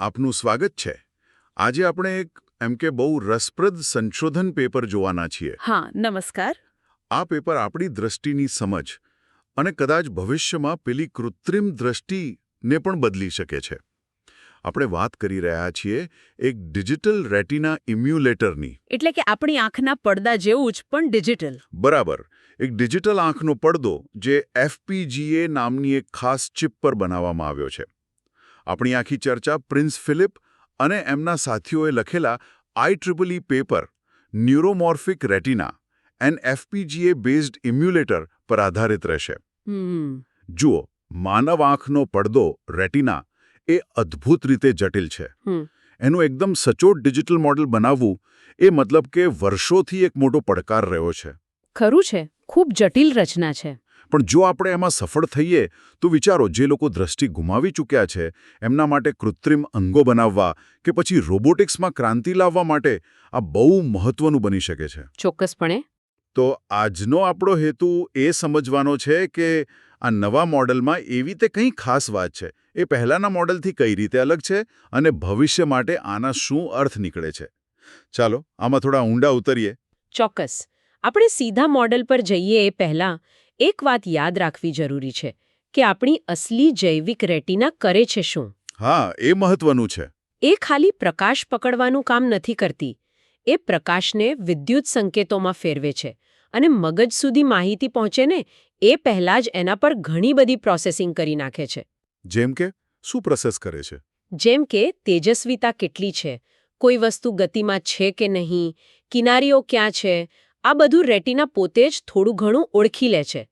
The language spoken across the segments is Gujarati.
આપનું સ્વાગત છે. આજે આપણે એક એમ કે બહુ રસપ્રદ સંશોધન પેપર જોવાના છીએ. હા નમસ્કાર. આ પેપર આપણી દ્રષ્ટિની સમજ અને કદાચ ભવિષ્યમાં પેલી કૃત્રિમ દ્રષ્ટિને પણ બદલી શકે છે. આપણે વાત કરી રહ્યા છીએ એક ડિજિટલ રેટિના ઇમ્યુલેટરની. એટલે કે આપણી આંખના પડદા જેવું જ પણ ડિજિટલ. બરાબર. એક ડિજિટલ આંખનો પડદો જે એફપીજીએ નામની એક ખાસ ચિપ પર બનાવવામાં આવ્યો છે. આપણી આખી ચર્ચા પ્રિન્સ ફિલિપ અને એમના સાથીઓએ લખેલા I triple paper neuromorphic retina an FPGA based emulator પર આધારિત રહેશે. જુઓ માનવ આંખનો પડદો રેટિના એ અદ્ભુત રીતે જટિલ છે. એનું એકદમ સચોટ ડિજિટલ મોડેલ બનાવવું એ મતલબ કે વર્ષોથી એક મોટો પડકાર રહ્યો છે. ખરું છે. ખૂબ જટિલ રચના છે. પણ જો આપણે એમાં સફળ થઈએ તો વિચારો જે લોકો દ્રષ્ટિ ગુમાવી ચૂક્યા છે એમના માટે કૃત્રિમ અંગો બનાવવા કે પછી રોબોટિક્સમાં ક્રાંતિ લાવવા માટે આ બહુ મહત્વનું બની શકે છે. ચોક્કસપણે. તો આજનો આપણો હેતુ એ સમજવાનો છે કે આ નવા મોડલમાં એવી તે કંઈ ખાસ વાત છે. એ પહેલાંના મોડલથી કઈ રીતે અલગ છે અને ભવિષ્ય માટે આના શું અર્થ નીકળે છે. ચાલો આમાં થોડા ઊંડા ઉતરીએ. ચોક્કસ. આપણે સીધા મોડલ પર જઈએ એ પહેલાં એક વાત યાદ રાખવી જરૂરી છે કે આપણી અસલી જૈવિક રેટિના કરે છે શું. હા એ મહત્વનું છે. એ ખાલી પ્રકાશ પકડવાનું કામ નથી કરતી. એ પ્રકાશને વિદ્યુત સંકેતોમાં ફેરવે છે અને મગજ સુધી માહિતી પહોંચે ને એ પહેલાં જ એના પર ઘણી બધી પ્રોસેસિંગ કરી નાખે છે. જેમ કે શું પ્રોસેસ કરે છે? જેમ કે તેજસ્વીતા કેટલી છે? કોઈ વસ્તુ ગતિમાં છે કે નહીં? કિનારીઓ ક્યાં છે? આ બધું રેટિના પોતે જ થોડું ઘણું ઓળખી લે છે.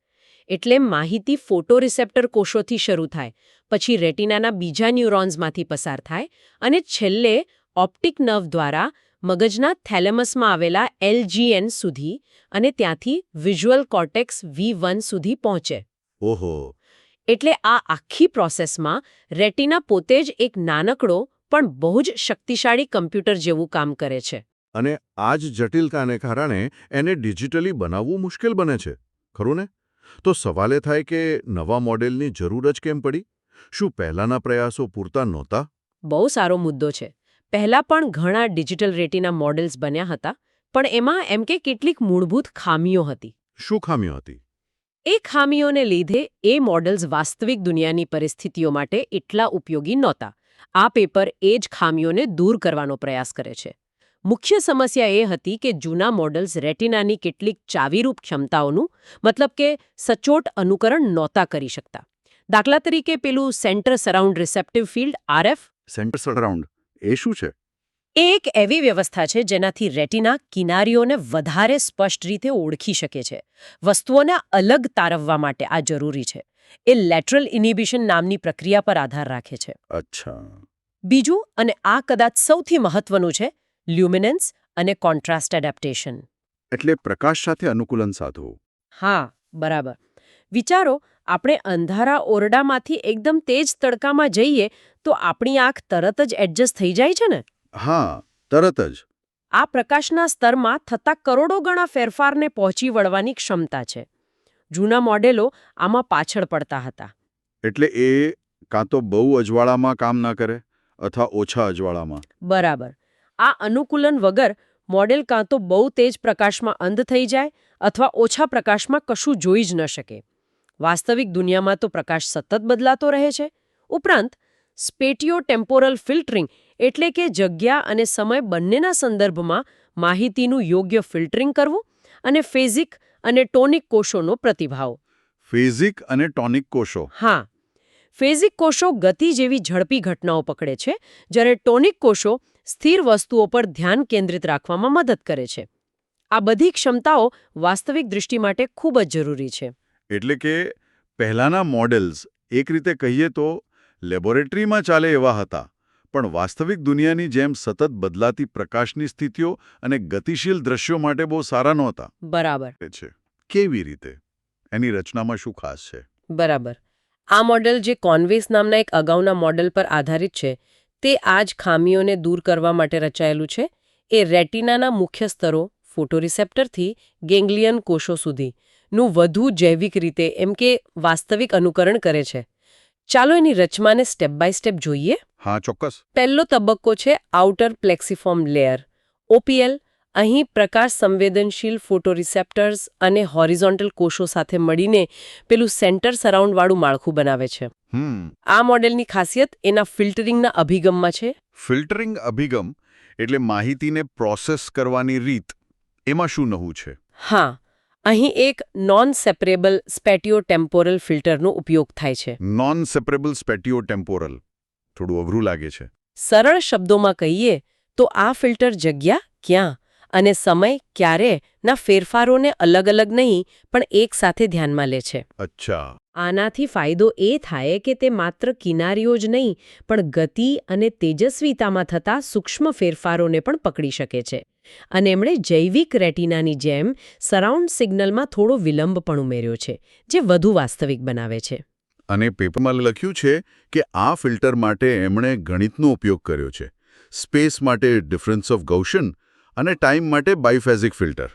એટલે માહિતી ફોટોરિસેપ્ટર કોષોથી શરૂ થાય પછી રેટિનાના બીજા ન્યુરોન્સમાંથી પસાર થાય અને છેલ્લે ઓપ્ટિક નર્વ દ્વારા મગજના થેલેમસમાં આવેલા એલજીએન સુધી અને ત્યાંથી વિઝ્યુઅલ કોર્ટેક્સ વી સુધી પહોંચે. ઓહો. એટલે આ આખી પ્રોસેસમાં રેટિના પોતે જ એક નાનકડો પણ બહુ જ શક્તિશાળી કમ્પ્યુટર જેવું કામ કરે છે. અને આ જ જટિલતાને કારણે એને ડિજિટલી બનાવવું મુશ્કેલ બને છે ખરું ને? તો સવાલે થાય કે નવા મોડેલની જરૂર જ કેમ પડી? શું પહેલાના પ્રયાસો પૂરતા નહોતા? બહુ સારો મુદ્દો છે. પહેલા પણ ઘણા ડિજિટલ રેટીના મોડેલ્સ બન્યા હતા પણ એમાં એમ કે કેટલીક મૂળભૂત ખામીઓ હતી. શું ખામીઓ હતી? એ ખામીઓને લીધે એ મોડલ્સ વાસ્તવિક દુનિયાની પરિસ્થિતિઓ માટે એટલા ઉપયોગી નહોતા. આ પેપર એ જ ખામીઓને દૂર કરવાનો પ્રયાસ કરે છે. મુખ્ય સમસ્યા એ હતી કે જૂના મોડલ્સ રેટિનાની કેટલીક ચાવીરૂપ ક્ષમતાઓનું મતલબ કે સચોટ અનુકરણ નહોતા કરી શકતા. દાખલા તરીકે પેલું centre surround receptive field RF. Centre surround એ શું છે? એ એક એવી વ્યવસ્થા છે જેનાથી રેટિના કિનારીઓને વધારે સ્પષ્ટ રીતે ઓળખી શકે છે. વસ્તુઓને અલગ તારવવા માટે આ જરૂરી છે. એ લેટરલ ઇનિબિશન નામની પ્રક્રિયા પર આધાર રાખે છે. અચ્છા. બીજું અને આ કદાચ સૌથી મહત્વનું છે લ્યુમિનન્સ અને કોન્ટ્રાસ્ટ એડેપ્ટેશન. એટલે પ્રકાશ સાથે અનુકૂલન સાધવું હા બરાબર. વિચારો આપણે અંધારા ઓરડામાંથી એકદમ તેજ તડકામાં જઈએ તો આપણી આંખ તરત જ એડજસ્ટ થઈ જાય છે ને? હા તરત જ. આ પ્રકાશના સ્તરમાં થતા કરોડો ગણા ફેરફારને પહોંચી વળવાની ક્ષમતા છે. જૂના મોડેલો આમાં પાછળ પડતા હતા. એટલે એ કાં તો બહુ અજવાળામાં કામ ના કરે અથવા ઓછા અજવાળામાં? બરાબર. આ અનુકૂલન વગર મોડેલ કાં તો બહુ તેજ પ્રકાશમાં અંધ થઈ જાય અથવા ઓછા પ્રકાશમાં કશું જોઈ જ ન શકે. વાસ્તવિક દુનિયામાં તો પ્રકાશ સતત બદલાતો રહે છે. ઉપરાંત સ્પેટિયો ટેમ્પોરલ ફિલ્ટરિંગ એટલે કે જગ્યા અને સમય બંનેના સંદર્ભમાં માહિતીનું યોગ્ય ફિલ્ટરિંગ કરવું અને ફેઝિક અને ટોનિક કોષોનો પ્રતિભાવ. ફેઝિક અને ટોનિક કોષો. હા. ફેઝિક કોષો ગતિ જેવી ઝડપી ઘટનાઓ પકડે છે જ્યારે ટોનિક કોષો સ્થિર વસ્તુઓ પર ધ્યાન કેન્દ્રિત રાખવામાં મદદ કરે છે. આ બધી ક્ષમતાઓ વાસ્તવિક દૃષ્ટિ માટે ખૂબ જ જરૂરી છે. એટલે કે પહેલાના મોડેલ્સ એક રીતે કહીએ તો લેબોરેટરીમાં ચાલે એવા હતા પણ વાસ્તવિક દુનિયાની જેમ સતત બદલાતી પ્રકાશની સ્થિતિઓ અને ગતિશીલ દ્રશ્યો માટે બહુ સારા નહોતા. બરાબર. છે. કેવી રીતે? એની રચનામાં શું ખાસ છે? બરાબર. આ મોડેલ જે કોન્વેસ નામના એક અગાઉના મોડેલ પર આધારિત છે તે આ જ ખામીઓને દૂર કરવા માટે રચાયેલું છે. એ રેટિનાના મુખ્ય સ્તરો ફોટોરિસેપ્ટરથી ગેંગ્લિયન કોષો સુધી નું વધુ જૈવિક રીતે એમ કે વાસ્તવિક અનુકરણ કરે છે. ચાલો એની રચનાને સ્ટેપ બાય સ્ટેપ જોઈએ. હા ચોક્કસ. પહેલો તબક્કો છે આઉટર પ્લેક્સિફોર્મ લેયર ઓપીએલ અહીં પ્રકાશ સંવેદનશીલ ફોટોરિસેપ્ટર્સ અને હોરિઝોન્ટલ કોષો સાથે મળીને પેલું સેન્ટર સરાઉન્ડવાળું માળખું બનાવે છે. આ મોડેલની ખાસિયત એના ફિલ્ટરિંગના અભિગમમાં છે. ફિલ્ટરિંગ અભિગમ એટલે માહિતીને પ્રોસેસ કરવાની રીત એમાં શું નવું છે? હા અહીં એક નોન સેપરેબલ સ્પેટિયો ટેમ્પોરલ ફિલ્ટરનો ઉપયોગ થાય છે. નોન સેપરેબલ સ્પેટિયો ટેમ્પોરલ થોડું અઘરું લાગે છે. સરળ શબ્દોમાં કહીએ તો આ ફિલ્ટર જગ્યા ક્યાં? અને સમય ક્યારે ના ફેરફારોને અલગ અલગ નહીં પણ એક સાથે ધ્યાનમાં લે છે. અચ્છા. આનાથી ફાયદો એ થાય કે તે માત્ર કિનારીઓ જ નહીં પણ ગતિ અને તેજસ્વીતામાં થતા સૂક્ષ્મ ફેરફારોને પણ પકડી શકે છે. અને એમણે જૈવિક રેટિનાની જેમ સરાઉન્ડ સિગ્નલમાં થોડો વિલંબ પણ ઉમેર્યો છે જે વધુ વાસ્તવિક બનાવે છે. અને પેપરમાં લખ્યું છે કે આ ફિલ્ટર માટે એમણે ગણિતનો ઉપયોગ કર્યો છે. સ્પેસ માટે ડિફરન્સ ઓફ ગૌશન અને ટાઈમ માટે બાયફેઝિક ફિલ્ટર.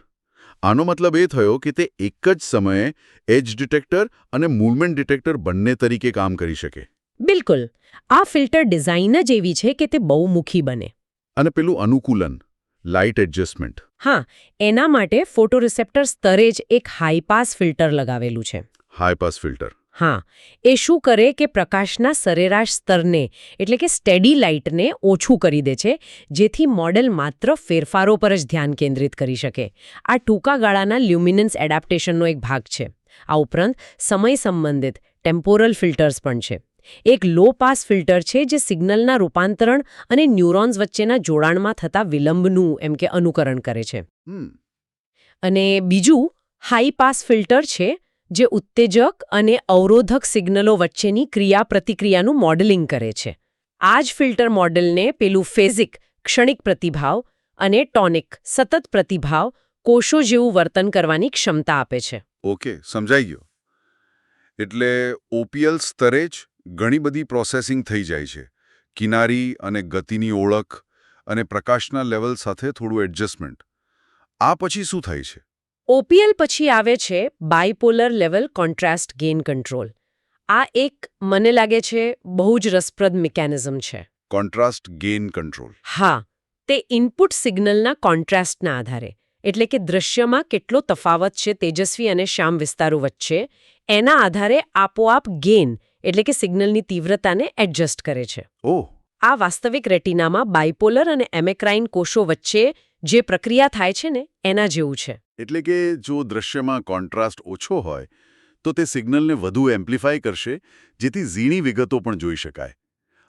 આનો મતલબ એ થયો કે તે એક જ સમયે એજ ડિટેક્ટર અને મૂવમેન્ટ ડિટેક્ટર બંને તરીકે કામ કરી શકે. બિલકુલ. આ ફિલ્ટર ડિઝાઇન જ એવી છે કે તે બહુમુખી બને. અને પેલું અનુકૂલન લાઇટ એડજસ્ટમેન્ટ. હા એના માટે ફોટોરિસેપ્ટર સ્તરે જ એક હાઈપાસ ફિલ્ટર લગાવેલું છે. High pass filter. હા એ શું કરે કે પ્રકાશના સરેરાશ સ્તરને એટલે કે સ્ટેડી લાઇટને ઓછું કરી દે છે જેથી મોડેલ માત્ર ફેરફારો પર જ ધ્યાન કેન્દ્રિત કરી શકે. આ ટૂંકા ગાળાના લ્યુમિનન્સ એડેપ્ટેશનનો એક ભાગ છે. આ ઉપરાંત સમય સંબંધિત ટેમ્પોરલ ફિલ્ટર્સ પણ છે. એક લો પાસ ફિલ્ટર છે જે સિગ્નલના રૂપાંતરણ અને ન્યુરોન્સ વચ્ચેના જોડાણમાં થતા વિલંબનું એમ કે અનુકરણ કરે છે. અને બીજું હાઈ પાસ ફિલ્ટર છે જે ઉત્તેજક અને અવરોધક સિગ્નલો વચ્ચેની ક્રિયાપ્રતિક્રિયાનું મોડેલિંગ કરે છે. આ જ ફિલ્ટર મોડેલને પેલું ફેઝિક, ક્ષણિક પ્રતિભાવ અને ટોનિક, સતત પ્રતિભાવ, કોષો જેવું વર્તન કરવાની ક્ષમતા આપે છે. ઓકે સમજાઈ ગયો. એટલે ઓપીએલ સ્તરે જ ઘણી બધી પ્રોસેસિંગ થઈ જાય છે. કિનારી અને ગતિની ઓળખ અને પ્રકાશના લેવલ સાથે થોડું એડજસ્ટમેન્ટ. આ પછી શું થાય છે? ઓપીએલ પછી આવે છે bipolar level contrast gain control. આ એક મને લાગે છે બહુ જ રસપ્રદ મિકેનિઝમ છે. Contrast gain control. હા તે ઇનપુટ સિગ્નલના કોન્ટ્રાસ્ટના આધારે એટલે કે દૃશ્યમાં કેટલો તફાવત છે તેજસ્વી અને શ્યામ વિસ્તારો વચ્ચે એના આધારે આપોઆપ ગેઇન એટલે કે સિગ્નલની તીવ્રતાને એડજસ્ટ કરે છે. ઓહ આ વાસ્તવિક રેટિનામાં બાયપોલર અને એમેક્રાઇન કોષો વચ્ચે જે પ્રક્રિયા થાય છે ને એના જેવું છે. એટલે કે જો દ્રશ્યમાં કોન્ટ્રાસ્ટ ઓછો હોય તો તે સિગ્નલને વધુ એમ્પ્લિફાય કરશે જેથી ઝીણી વિગતો પણ જોઈ શકાય.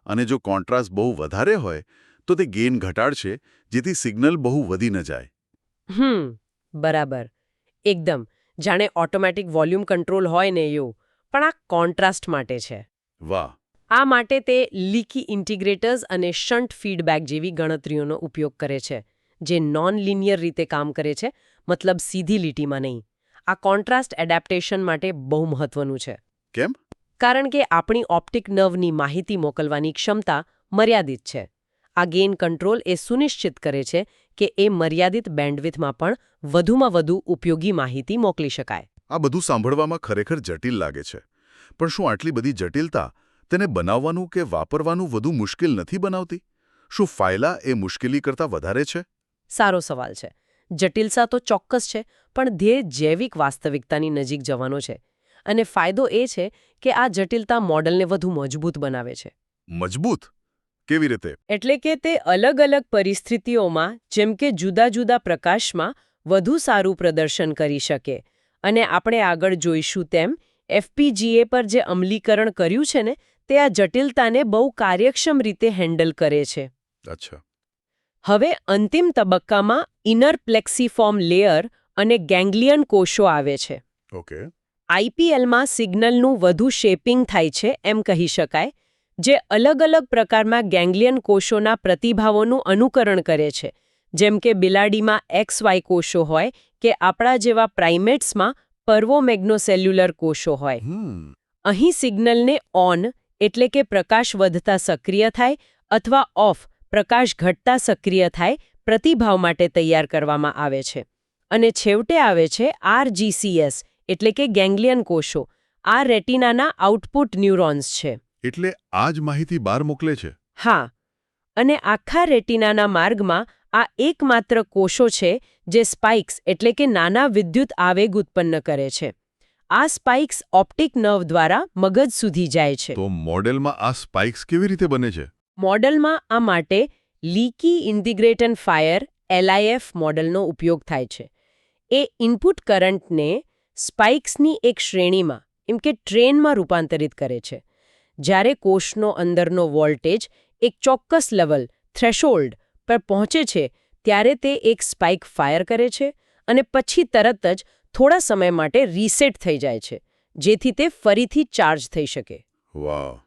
અને જો કોન્ટ્રાસ્ટ બહુ વધારે હોય તો તે ગેઇન ઘટાડશે જેથી સિગ્નલ બહુ વધી ન જાય. હમ બરાબર. એકદમ. જાણે ઓટોમેટિક વોલ્યુમ કંટ્રોલ હોય ને એવું. પણ આ કોન્ટ્રાસ્ટ માટે છે. વાહ. આ માટે તે લીકી ઇન્ટિગ્રેટર્સ અને શન્ટ ફીડબેક જેવી ગણતરીઓનો ઉપયોગ કરે છે જે નોન લિનિયર રીતે કામ કરે છે મતલબ સીધી લીટીમાં નહીં. આ કોન્ટ્રાસ્ટ એડેપ્ટેશન માટે બહુ મહત્વનું છે. કેમ? કારણ કે આપણી ઓપ્ટિક નર્વની માહિતી મોકલવાની ક્ષમતા મર્યાદિત છે. આ ગેઇન કંટ્રોલ એ સુનિશ્ચિત કરે છે કે એ મર્યાદિત બેન્ડવિથમાં પણ વધુમાં વધુ ઉપયોગી માહિતી મોકલી શકાય. આ બધું સાંભળવામાં ખરેખર જટિલ લાગે છે. પણ શું આટલી બધી જટિલતા તેને બનાવવાનું કે વાપરવાનું વધુ મુશ્કેલ નથી બનાવતી? શું ફાયલા એ મુશ્કેલી કરતાં વધારે છે? સારો સવાલ છે. જટિલતા તો ચોક્કસ છે પણ ધ્યેય જૈવિક વાસ્તવિકતાની નજીક જવાનો છે. અને ફાયદો એ છે કે આ જટિલતા મોડલને વધુ મજબૂત બનાવે છે. મજબૂત? કેવી રીતે? એટલે કે તે અલગ અલગ પરિસ્થિતિઓમાં જેમ કે જુદા જુદા પ્રકાશમાં વધુ સારું પ્રદર્શન કરી શકે. અને આપણે આગળ જોઈશું તેમ એફપીજીએ પર જે અમલીકરણ કર્યું છે ને તે આ જટિલતાને બહુ કાર્યક્ષમ રીતે હેન્ડલ કરે છે. અચ્છા. હવે અંતિમ તબક્કામાં ઇનર પ્લેક્સીફોર્મ લેયર અને ગેંગ્લિયન કોષો આવે છે. ઓકે. આઈપીએલમાં સિગ્નલનું વધુ શેપિંગ થાય છે એમ કહી શકાય જે અલગ અલગ પ્રકારમાં ગેંગ્લિયન કોષોના પ્રતિભાવોનું અનુકરણ કરે છે. જેમ કે બિલાડીમાં એક્સ વાય કોષો હોય કે આપણા જેવા પ્રાઇમેટ્સમાં પર્વોમેગ્નોસેલ્યુલર કોષો હોય. અહીં સિગ્નલને ઓન એટલે કે પ્રકાશ વધતા સક્રિય થાય અથવા ઓફ પ્રકાશ ઘટતા સક્રિય થાય પ્રતિભાવ માટે તૈયાર કરવામાં આવે છે. અને છેવટે આવે છે આરજીસીએસ એટલે કે ગેંગ્લિયન કોષો. આ રેટિનાના આઉટપુટ ન્યુરોન્સ છે. એટલે આ જ માહિતી બહાર મોકલે છે? હા. અને આખા રેટિનાના માર્ગમાં આ એકમાત્ર કોષો છે જે સ્પાઇક્સ એટલે કે નાના વિદ્યુત આવેગ ઉત્પન્ન કરે છે. આ સ્પાઇક્સ ઓપ્ટિક નર્વ દ્વારા મગજ સુધી જાય છે. તો મોડેલમાં આ સ્પાઇક્સ કેવી રીતે બને છે? મોડલમાં આ માટે લીકી ઇન્ટિગ્રેટન ફાયર એલઆઈએફ મોડલનો ઉપયોગ થાય છે. એ ઇનપુટ કરંટને સ્પાઇક્સની એક શ્રેણીમાં એમ કે ટ્રેનમાં રૂપાંતરિત કરે છે. જ્યારે કોષનો અંદરનો વોલ્ટેજ એક ચોક્કસ લેવલ થ્રેશોલ્ડ પર પહોંચે છે ત્યારે તે એક સ્પાઇક ફાયર કરે છે અને પછી તરત જ થોડા સમય માટે રીસેટ થઈ જાય છે જેથી તે ફરીથી ચાર્જ થઈ શકે. વાહ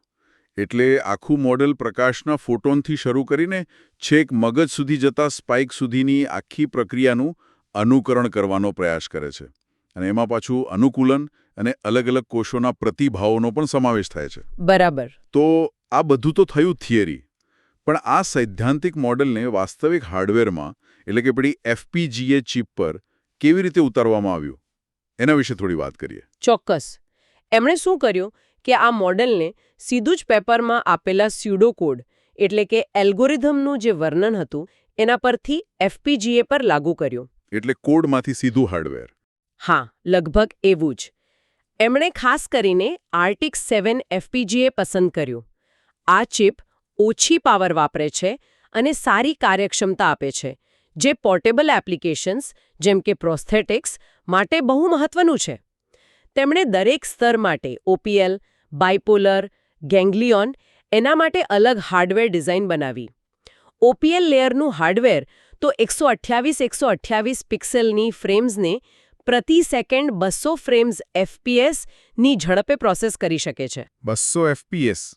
એટલે આખું મોડેલ પ્રકાશના ફોટોનથી શરૂ કરીને છેક મગજ સુધી જતા સ્પાઇક સુધીની આખી પ્રક્રિયાનું અનુકરણ કરવાનો પ્રયાસ કરે છે. અને એમાં પાછું અનુકૂલન અને અલગ અલગ કોષોના પ્રતિભાવોનો પણ સમાવેશ થાય છે. બરાબર. તો આ બધું તો થયું થિયરી પણ આ સૈદ્ધાંતિક મોડેલને વાસ્તવિક હાર્ડવેરમાં એટલે કે પેલી એફપીજીએ ચિપ પર કેવી રીતે ઉતારવામાં આવ્યું? એના વિશે થોડી વાત કરીએ. ચોક્કસ. એમણે શું કર્યું કે આ મોડેલને સીધું જ પેપરમાં આપેલા સ્યુડો કોડ એટલે કે એલ્ગોરિધમનું જે વર્ણન હતું એના પરથી એફપીજીએ પર લાગુ કર્યું. એટલે કોડમાંથી સીધું હાર્ડવેર. હા લગભગ એવું જ. એમણે ખાસ કરીને આર્ટિક સેવન એફપીજીએ પસંદ કર્યું. આ ચિપ ઓછી પાવર વાપરે છે અને સારી કાર્યક્ષમતા આપે છે. જે પોર્ટેબલ એપ્લિકેશન્સ જેમ કે પ્રોસ્થેટિક્સ માટે બહુ મહત્વનું છે. તેમણે દરેક સ્તર માટે ઓપીએલ બાયપોલર ગેંગ્લિયોન એના માટે અલગ હાર્ડવેર ડિઝાઇન બનાવી. ઓપીએલ લેયરનું હાર્ડવેર તો એકસો અઠ્યાવીસ એકસો અઠ્યાવીસ પિક્સેલની ફ્રેમ્સને પ્રતિ સેકન્ડ બસો ફ્રેમ્સ એફપીએસની ઝડપે પ્રોસેસ કરી શકે છે. બસો એફપીએસ?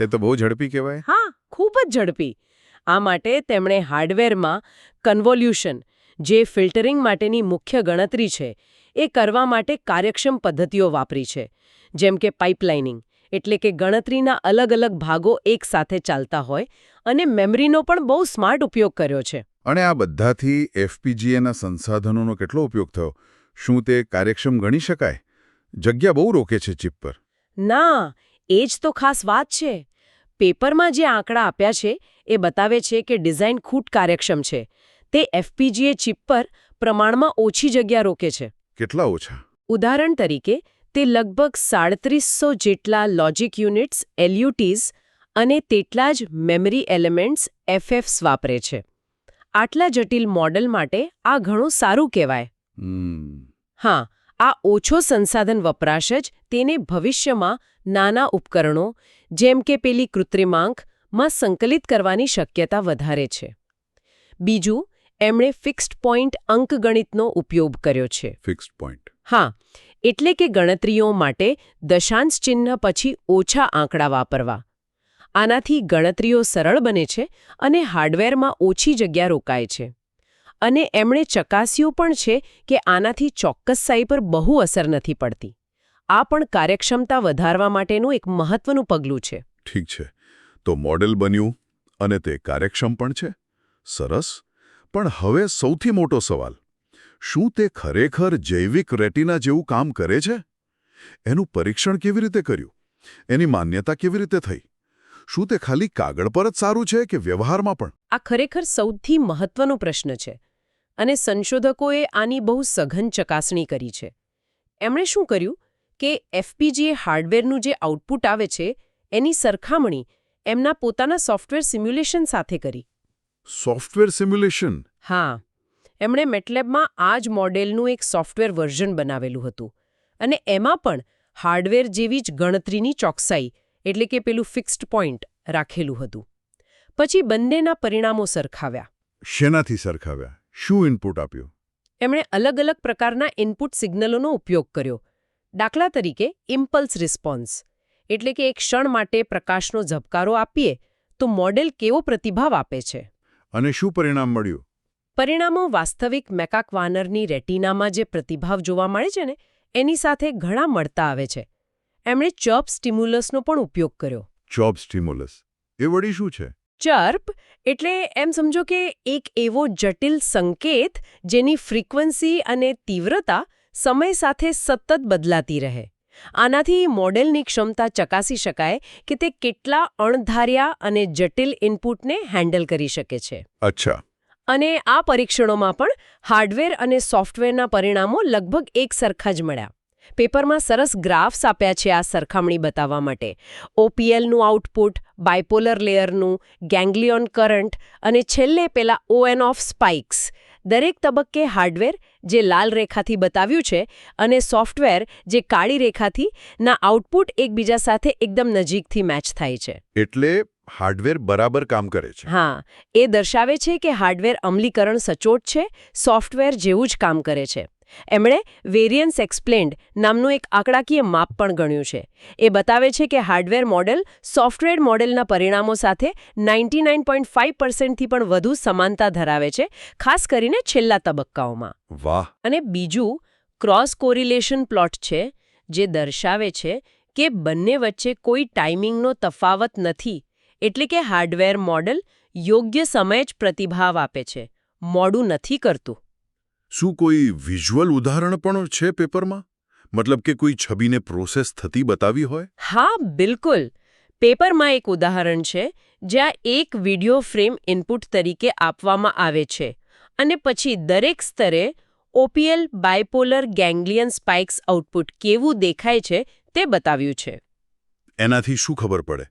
એ તો બહુ ઝડપી કહેવાય. હા ખૂબ જ ઝડપી. આ માટે તેમણે હાર્ડવેરમાં કન્વોલ્યુશન જે ફિલ્ટરિંગ માટેની મુખ્ય ગણતરી છે એ કરવા માટે કાર્યક્ષમ પદ્ધતિઓ વાપરી છે જેમ કે પાઇપલાઇનિંગ એટલે કે ગણતરીના અલગ અલગ ભાગો એકસાથે ચાલતા હોય અને મેમરીનો પણ બહુ સ્માર્ટ ઉપયોગ કર્યો છે. અને આ બધાથી એફપીજીએના સંસાધનોનો કેટલો ઉપયોગ થયો? શું તે કાર્યક્ષમ ગણી શકાય? જગ્યા બહુ રોકે છે ચિપ પર. ના એ જ તો ખાસ વાત છે. પેપરમાં જે આંકડા આપ્યા છે એ બતાવે છે કે ડિઝાઇન ખૂટ કાર્યક્ષમ છે. તે એફપીજીએ ચિપ પર પ્રમાણમાં ઓછી જગ્યા રોકે છે. કેટલા ઓછા? ઉદાહરણ તરીકે તે લગભગ સાડત્રીસો જેટલા લોજિક યુનિટ્સ એલયુટીઝ અને તેટલા જ મેમરી એલિમેન્ટ્સ એફએફ્સ વાપરે છે. આટલા જટિલ મોડલ માટે આ ઘણું સારું કહેવાય. હા આ ઓછો સંસાધન વપરાશ જ તેને ભવિષ્યમાં નાના ઉપકરણો જેમ કે પેલી કૃત્રિમાંકમાં સંકલિત કરવાની શક્યતા વધારે છે. બીજું એમણે ફિક્સ્ડ પોઈન્ટ અંકગણિતનો ઉપયોગ કર્યો છે. Fixed point. હા એટલે કે ગણતરીઓ માટે દશાંશ ચિહ્ન પછી ઓછા આંકડા વાપરવા. આનાથી ગણતરીઓ સરળ બને છે અને હાર્ડવેરમાં ઓછી જગ્યા રોકાય છે. અને એમણે ચકાસ્યું પણ છે કે આનાથી ચોક્કસસાઈ પર બહુ અસર નથી પડતી. આ પણ કાર્યક્ષમતા વધારવા માટેનું એક મહત્વનું પગલું છે. ઠીક છે. તો મોડેલ બન્યું અને તે કાર્યક્ષમ પણ છે? સરસ. પણ હવે સૌથી મોટો સવાલ શું તે ખરેખર જૈવિક રેટિના જેવું કામ કરે છે? એનું પરીક્ષણ કેવી રીતે કર્યું? એની માન્યતા કેવી રીતે થઈ? શું તે ખાલી કાગળ પર જ સારું છે કે વ્યવહારમાં પણ? આ ખરેખર સૌથી મહત્વનો પ્રશ્ન છે અને સંશોધકોએ આની બહુ સઘન ચકાસણી કરી છે. એમણે શું કર્યું? કે એફપીજીએ હાર્ડવેરનું જે આઉટપુટ આવે છે એની સરખામણી એમના પોતાના સોફ્ટવેર સિમ્યુલેશન સાથે કરી. Software simulation? હા. એમણે મેટલેબમાં આ જ મોડેલનું એક સોફ્ટવેર વર્ઝન બનાવેલું હતું. અને એમાં પણ હાર્ડવેર જેવી જ ગણતરીની ચોકસાઈ એટલે કે પેલું ફિક્સ્ડ પોઈન્ટ રાખેલું હતું. પછી બંનેના પરિણામો સરખાવ્યા. શેનાથી સરખાવ્યા? શું ઇનપુટ આપ્યું? એમણે અલગ અલગ પ્રકારના ઇનપુટ સિગ્નલોનો ઉપયોગ કર્યો. દાખલા તરીકે ઇમ્પલ્સ રિસ્પોન્સ એટલે કે એક ક્ષણ માટે પ્રકાશનો ઝબકારો આપીએ તો મોડેલ કેવો પ્રતિભાવ આપે છે? અને શું પરિણામ મળ્યું? પરિણામો વાસ્તવિક મેકાકવાનરની રેટિનામાં જે પ્રતિભાવ જોવા મળે છે ને એની સાથે ઘણા મળતા આવે છે. એમણે ચર્પ સ્ટિમ્યુલસનો પણ ઉપયોગ કર્યો. ચર્પ સ્ટિમ્યુલસ એ વળી શું છે? ચર્પ એટલે એમ સમજો કે એક એવો જટિલ સંકેત જેની ફ્રીક્વન્સી અને તીવ્રતા સમય સાથે સતત બદલાતી રહે. આનાથી મોડેલની ક્ષમતા ચકાસી શકાય કે તે કેટલા અણધાર્યા અને જટિલ ઇનપુટને હેન્ડલ કરી શકે છે. અચ્છા. અને આ પરીક્ષણોમાં પણ હાર્ડવેર અને સોફ્ટવેરના પરિણામો લગભગ એક સરખા જ મળ્યા. પેપરમાં સરસ ગ્રાફ્સ આપ્યા છે આ સરખામણી બતાવવા માટે. ઓપીએલનું આઉટપુટ બાયપોલર લેયરનું ગેંગ્લિયોન કરંટ અને છેલ્લે પેલા ઓએન ઓફ સ્પાઇક્સ દરેક તબક્કે હાર્ડવેર જે લાલ રેખાથી બતાવ્યું છે અને સોફ્ટવેર જે કાળી રેખાથી ના આઉટપુટ એકબીજા સાથે એકદમ નજીકથી મેચ થાય છે. એટલે હાર્ડવેર બરાબર કામ કરે છે. હા એ દર્શાવે છે કે હાર્ડવેર અમલીકરણ સચોટ છે સોફ્ટવેર જેવું જ કામ કરે છે. એમણે વેરિયન્સ એક્સપ્લેન્ડ નામનું એક આંકડાકીય માપ પણ ગણ્યું છે. એ બતાવે છે કે હાર્ડવેર મોડેલ સોફ્ટવેર મોડેલના પરિણામો સાથે નાઇન્ટી નાઇન પોઈન્ટ ફાઇવ પર્સન્ટથી પણ વધુ સમાનતા ધરાવે છે ખાસ કરીને છેલ્લા તબક્કાઓમાં. વાહ. અને બીજું ક્રોસ કોરિલેશન પ્લોટ છે જે દર્શાવે છે કે બંને વચ્ચે કોઈ ટાઈમિંગનો તફાવત નથી એટલે કે હાર્ડવેર મોડેલ યોગ્ય સમયે જ પ્રતિભાવ આપે છે મોડું નથી કરતું. શું કોઈ વિઝ્યુઅલ ઉદાહરણ પણ છે પેપરમાં? મતલબ કે કોઈ છબીને પ્રોસેસ થતી બતાવી હોય? હા બિલકુલ. પેપરમાં એક ઉદાહરણ છે જ્યાં એક વિડિયો ફ્રેમ ઇનપુટ તરીકે આપવામાં આવે છે અને પછી દરેક સ્તરે OPL bipolar ganglion spikes output કેવું દેખાય છે તે બતાવ્યું છે. એનાથી શું ખબર પડે?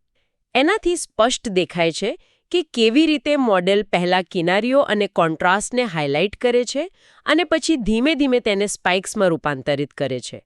એનાથી સ્પષ્ટ દેખાય છે કે કેવી રીતે મોડેલ પહેલા કિનારીઓ અને કોન્ટ્રાસ્ટને હાઇલાઇટ કરે છે અને પછી ધીમે ધીમે તેને સ્પાઇક્સમાં રૂપાંતરિત કરે છે.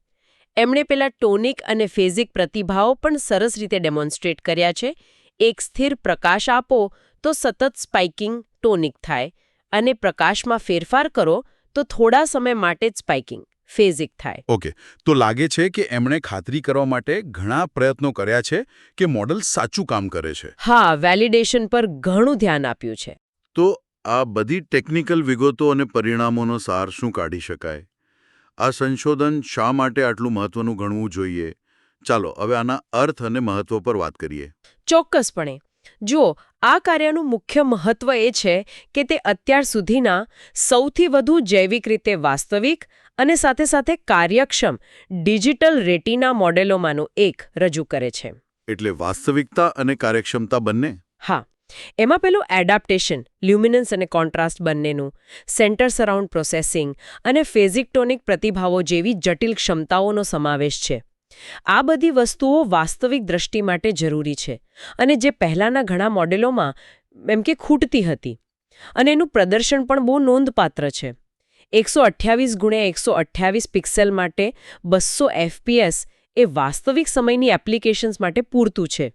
એમણે પેલા ટોનિક અને ફેઝિક પ્રતિભાવો પણ સરસ રીતે ડેમોન્સ્ટ્રેટ કર્યા છે. એક સ્થિર પ્રકાશ આપો તો સતત સ્પાઇકિંગ ટોનિક થાય અને પ્રકાશમાં ફેરફાર કરો તો થોડા સમય માટે જ સ્પાઇકિંગ. ફેઝિક થાય. ઓકે. તો લાગે છે કે એમણે ખાતરી કરવા માટે ઘણા પ્રયત્નો કર્યા છે કે મોડલ સાચું કામ કરે છે? હા વેલિડેશન પર ઘણું ધ્યાન આપ્યું છે. તો આ બધી ટેકનિકલ વિગતો અને પરિણામોનો સાર શું કાઢી શકાય? આ સંશોધન શા માટે આટલું મહત્વનું ગણવું જોઈએ? ચાલો હવે આના અર્થ અને મહત્વ પર વાત કરીએ. ચોક્કસપણે. જુઓ આ કાર્યનું મુખ્ય મહત્વ એ છે કે તે અત્યાર સુધીના સૌથી વધુ જૈવિક રીતે વાસ્તવિક અને સાથે સાથે કાર્યક્ષમ ડિજિટલ રેટિના મોડેલોમાંનું એક રજૂ કરે છે. એટલે વાસ્તવિકતા અને કાર્યક્ષમતા બંને? હા. એમાં પેલું એડાપ્ટેશન લ્યુમિનન્સ અને કોન્ટ્રાસ્ટ બંનેનું સેન્ટર સરાઉન્ડ પ્રોસેસિંગ અને ફેઝિકટોનિક પ્રતિભાવો જેવી જટિલ ક્ષમતાઓનો સમાવેશ છે. આ બધી વસ્તુઓ વાસ્તવિક દ્રષ્ટિ માટે જરૂરી છે અને જે પહેલાંના ઘણા મોડેલોમાં એમ કે ખૂટતી હતી. અને એનું પ્રદર્શન પણ બહુ નોંધપાત્ર છે. એકસો અઠ્યાવીસ ગુણ્યા એકસો અઠ્યાવીસ પિક્સેલ માટે બસો એફપીએસ એ વાસ્તવિક સમયની એપ્લિકેશન્સ માટે પૂરતું છે.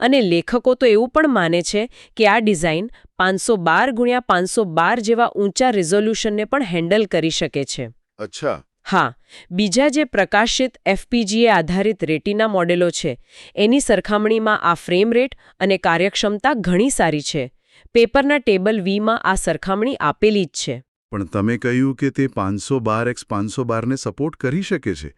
અને લેખકો તો એવું પણ માને છે કે આ ડિઝાઇન પાંચસો બાર ગુણ્યા પાંચસો બાર જેવા ઊંચા રિઝોલ્યુશનને પણ હેન્ડલ કરી શકે છે. અચ્છા. હા બીજા જે પ્રકાશિત એફપીજીએ આધારિત રેટિના મોડેલો છે એની સરખામણીમાં આ ફ્રેમ રેટ અને કાર્યક્ષમતા ઘણી સારી છે. પેપરના ટેબલ વીમાં આ સરખામણી આપેલી જ છે. પણ તમે કહ્યું કે તે પાંચસો બાર એક્સ પાંચસો બારને સપોર્ટ કરી શકે છે.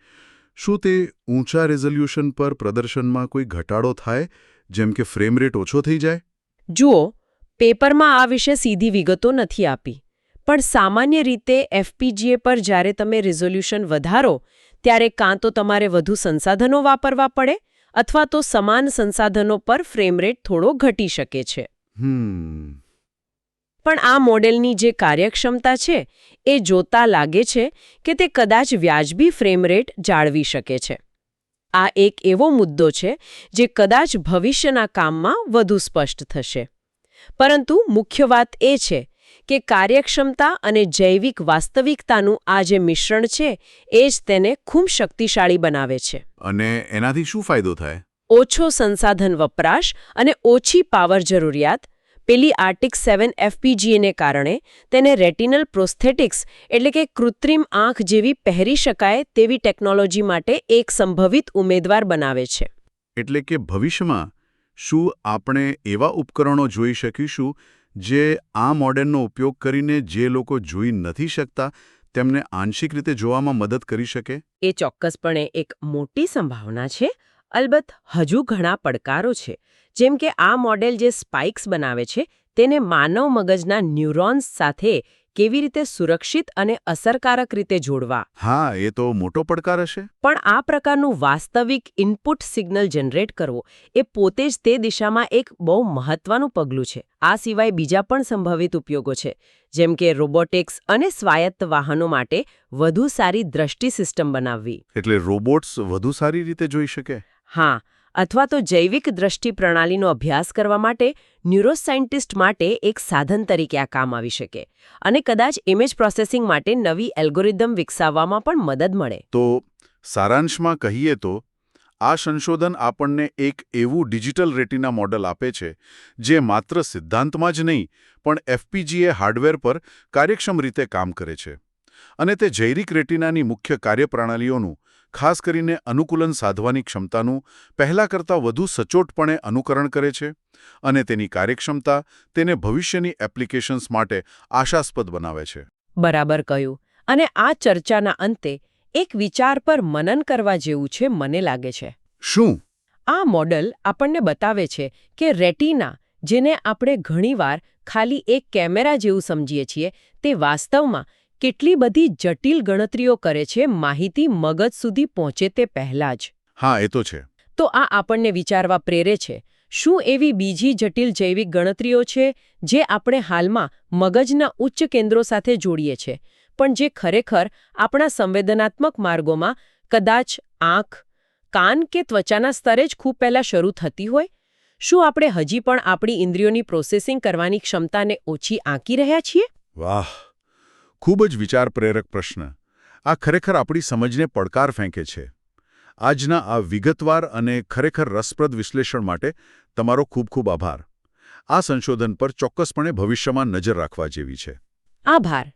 શું તે ઊંચા રેઝોલ્યુશન પર પ્રદર્શનમાં કોઈ ઘટાડો થાય જેમ કે ફ્રેમ રેટ ઓછો થઈ જાય? જુઓ પેપરમાં આ વિશે સીધી વિગતો નથી આપી. પણ સામાન્ય રીતે એફપીજીએ પર જ્યારે તમે રિઝોલ્યુશન વધારો ત્યારે કાં તો તમારે વધુ સંસાધનો વાપરવા પડે અથવા તો સમાન સંસાધનો પર ફ્રેમ રેટ થોડો ઘટી શકે છે. હમ. પણ આ મોડેલની જે કાર્યક્ષમતા છે એ જોતા લાગે છે કે તે કદાચ વ્યાજબી ફ્રેમ રેટ જાળવી શકે છે. આ એક એવો મુદ્દો છે જે કદાચ ભવિષ્યના કામમાં વધુ સ્પષ્ટ થશે. પરંતુ મુખ્ય વાત એ છે કે કાર્યક્ષમતા અને જૈવિક વાસ્તવિકતાનું આ જે મિશ્રણ છે એ જ તેને ખૂબ શક્તિશાળી બનાવે છે. અને એનાથી શું ફાયદો થાય? ઓછો સંસાધન વપરાશ અને ઓછી પાવર જરૂરિયાત પેલી આર્ટિક સેવન એફપીજીએને કારણે તેને રેટિનલ પ્રોસ્થેટિક્સ એટલે કે કૃત્રિમ આંખ જેવી પહેરી શકાય તેવી ટેકનોલોજી માટે એક સંભવિત ઉમેદવાર બનાવે છે. એટલે કે ભવિષ્યમાં શું આપણે એવા ઉપકરણો જોઈ શકીશું જે આ મોડેલનો ઉપયોગ કરીને જે લોકો જોઈ નથી શકતા તેમને આંશિક રીતે જોવામાં મદદ કરી શકે? એ ચોક્કસપણે એક મોટી સંભાવના છે અલબત્ત હજુ ઘણા પડકારો છે. જેમ કે આ મોડેલ જે સ્પાઇક્સ બનાવે છે તેને માનવ મગજના ન્યુરોન્સ સાથે કેવી રીતે સુરક્ષિત અને અસરકારક રીતે જોડવા? હા એ તો મોટો પડકાર હશે. પણ આ પ્રકારનું વાસ્તવિક ઇનપુટ સિગ્નલ જનરેટ કરવો એ પોતે જ તે દિશામાં એક બહુ મહત્વનું પગલું છે. આ સિવાય બીજા પણ સંભવિત ઉપયોગો છે જેમ કે રોબોટિક્સ અને સ્વાયત્ત વાહનો માટે વધુ સારી દ્રષ્ટિ સિસ્ટમ બનાવવી. એટલે રોબોટ્સ વધુ સારી રીતે જોઈ શકે? હા, અથવા તો જૈવિક દ્રષ્ટિ પ્રણાલીનો અભ્યાસ કરવા માટે ન્યુરોસાયન્ટિસ્ટ માટે એક સાધન તરીકે આ કામ આવી શકે. અને કદાચ ઇમેજ પ્રોસેસિંગ માટે નવી એલ્ગોરિધમ વિકસાવવામાં પણ મદદ મળે. તો સારાંશમાં કહીએ તો, આ સંશોધન આપણને એક એવું ડિજિટલ રેટિના મોડલ આપે છે, જે માત્ર સિદ્ધાંતમાં જ નહીં, પણ એફપીજીએ હાર્ડવેર પર કાર્યક્ષમ રીતે કામ કરે છે. અને તે જૈવિક રેટિનાની મુખ્ય કાર્યપ્રણાલીઓનું ખાસ કરીને અનુકૂલન સાધવાની ક્ષમતાનું પહેલા કરતાં વધુ સચોટપણે અનુકરણ કરે છે અને તેની કાર્યક્ષમતા તેને ભવિષ્યની એપ્લિકેશન્સ માટે આશાસ્પદ બનાવે છે. બરાબર કહ્યું. અને આ ચર્ચાના અંતે એક વિચાર પર મનન કરવા જેવું છે મને લાગે છે. શું? આ મોડલ આપણને બતાવે છે કે રેટિના જેને આપણે ઘણીવાર ખાલી એક કેમેરા જેવું સમજીએ છીએ તે વાસ્તવમાં કેટલી બધી જટિલ ગણતરીઓ કરે છે માહિતી મગજ સુધી પહોંચે તે પહેલા જ. હા એ તો છે. તો આ આપણને વિચારવા પ્રેરે છે શું એવી બીજી જટિલ જૈવિક ગણતરીઓ છે જે આપણે હાલમાં મગજના ઉચ્ચ કેન્દ્રો સાથે જોડીએ છે પણ જે ખરેખર આપણા સંવેદનાત્મક માર્ગોમાં કદાચ આંખ કાન કે ત્વચાના સ્તરે જ ખૂબ પહેલાં શરૂ થતી હોય? શું આપણે હજી પણ આપણી ઇન્દ્રિયોની પ્રોસેસિંગ કરવાની ક્ષમતાને ઓછી આંકી રહ્યા છીએ? વાહ! ખૂબ જ વિચાર પ્રેરક પ્રશ્ન. આ ખરેખર આપણી સમજને પડકાર ફેંકે છે. આજના આ વિગતવાર અને ખરેખર રસપ્રદ વિશ્લેષણ માટે તમારો ખૂબ ખૂબ આભાર. આ સંશોધન પર ચોક્કસપણે ભવિષ્યમાં નજર રાખવા જેવી છે. આભાર.